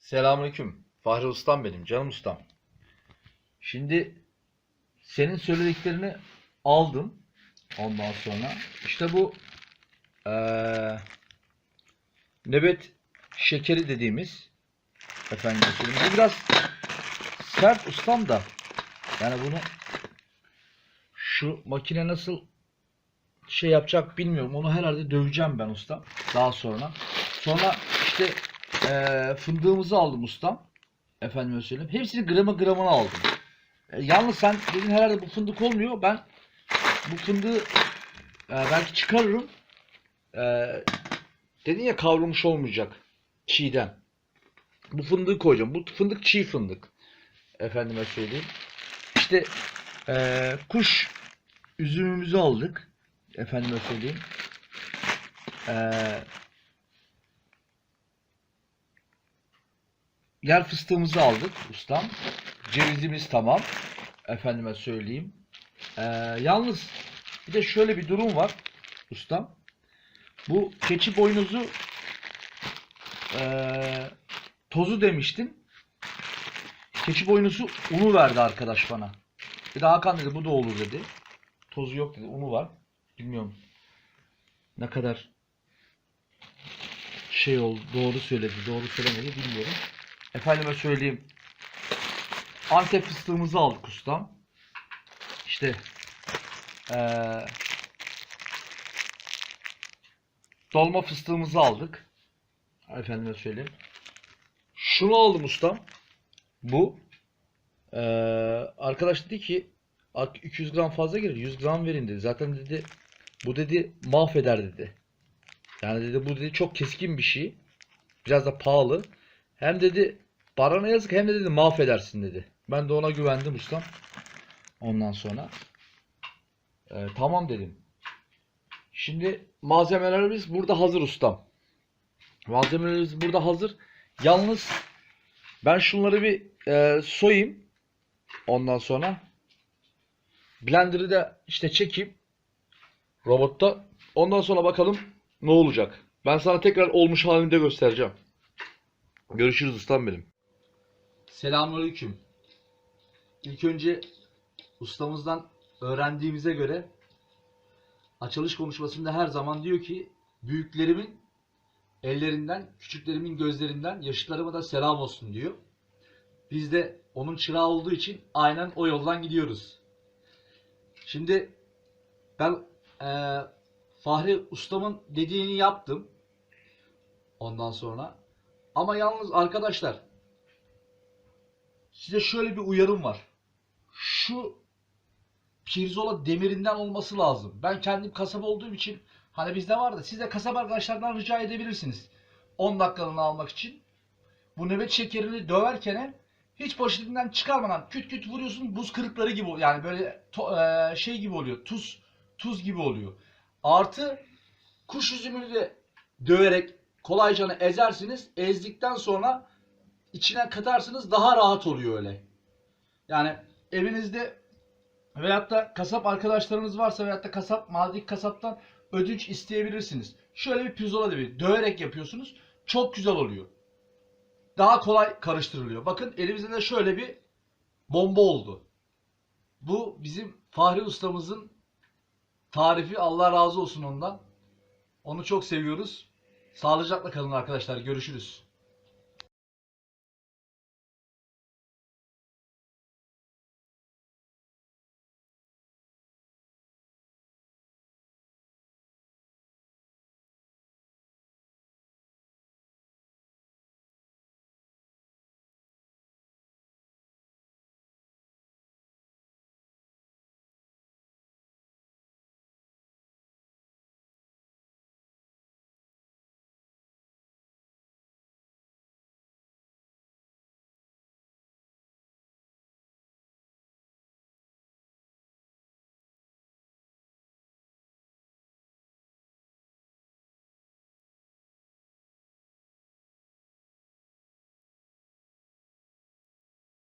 Selamünaleyküm. Fahri Ustam benim, canım ustam. Şimdi senin söylediklerini aldım. Ondan sonra işte bu eee nöbet şekeri dediğimiz efendim. Bu biraz sert ustam da yani bunu şu makine nasıl şey yapacak bilmiyorum. Onu herhalde döveceğim ben ustam daha sonra. Sonra işte eee, fındığımızı aldım ustam. Efendime söyleyeyim. Hepsini gramı gramına aldım. E, yalnız sen dedin herhalde bu fındık olmuyor. Ben bu fındığı e, belki çıkarırım. E, dedin ya kavrulmuş olmayacak. Çiğden. Bu fındığı koyacağım. Bu fındık çiğ fındık. Efendime söyleyeyim. İşte e, kuş üzümümüzü aldık. Efendime söyleyeyim. E, yer fıstığımızı aldık ustam. Cevizimiz tamam. Efendime söyleyeyim. Ee, yalnız bir de şöyle bir durum var ustam. Bu keçi boynuzu ee, tozu demiştim. Keçi boynuzu unu verdi arkadaş bana. Bir de Hakan dedi bu da olur dedi. Tozu yok dedi. Unu var. Bilmiyorum ne kadar şey oldu. Doğru söyledi. Doğru söylemedi bilmiyorum. Efendime söyleyeyim. Antep fıstığımızı aldık ustam. İşte eee, dolma fıstığımızı aldık. Efendime söyleyeyim. Şunu aldım ustam. Bu. Eee, arkadaş dedi ki "Artık 200 gram fazla gelir. 100 gram verin dedi. Zaten dedi bu dedi mahveder dedi. Yani dedi bu dedi çok keskin bir şey. Biraz da pahalı. Hem dedi parana yazık hem de dedi mahvedersin dedi. Ben de ona güvendim ustam. Ondan sonra e, tamam dedim. Şimdi malzemelerimiz burada hazır ustam. Malzemelerimiz burada hazır. Yalnız ben şunları bir e, soyayım. Ondan sonra blender'ı da işte çekeyim robotta. Ondan sonra bakalım ne olacak. Ben sana tekrar olmuş halini de göstereceğim. Görüşürüz ustam benim. Selamünaleyküm. İlk önce ustamızdan öğrendiğimize göre açılış konuşmasında her zaman diyor ki büyüklerimin ellerinden, küçüklerimin gözlerinden, yaşıtlarıma da selam olsun diyor. Biz de onun çırağı olduğu için aynen o yoldan gidiyoruz. Şimdi ben eee, Fahri ustamın dediğini yaptım. Ondan sonra ama yalnız arkadaşlar size şöyle bir uyarım var. Şu pirzola demirinden olması lazım. Ben kendim kasap olduğum için hani bizde var da siz de kasap arkadaşlardan rica edebilirsiniz. 10 dakikalığını almak için. Bu nöbet şekerini döverken hiç poşetinden çıkarmadan küt küt vuruyorsun buz kırıkları gibi. Yani böyle to- eee, şey gibi oluyor. Tuz tuz gibi oluyor. Artı kuş üzümünü de döverek kolayca ezersiniz. Ezdikten sonra içine katarsınız daha rahat oluyor öyle. Yani evinizde veyahut da kasap arkadaşlarınız varsa veyahut da kasap mahalledeki kasaptan ödünç isteyebilirsiniz. Şöyle bir pirzola devi döverek yapıyorsunuz. Çok güzel oluyor. Daha kolay karıştırılıyor. Bakın elimizde de şöyle bir bomba oldu. Bu bizim Fahri ustamızın tarifi. Allah razı olsun ondan. Onu çok seviyoruz. Sağlıcakla kalın arkadaşlar. Görüşürüz.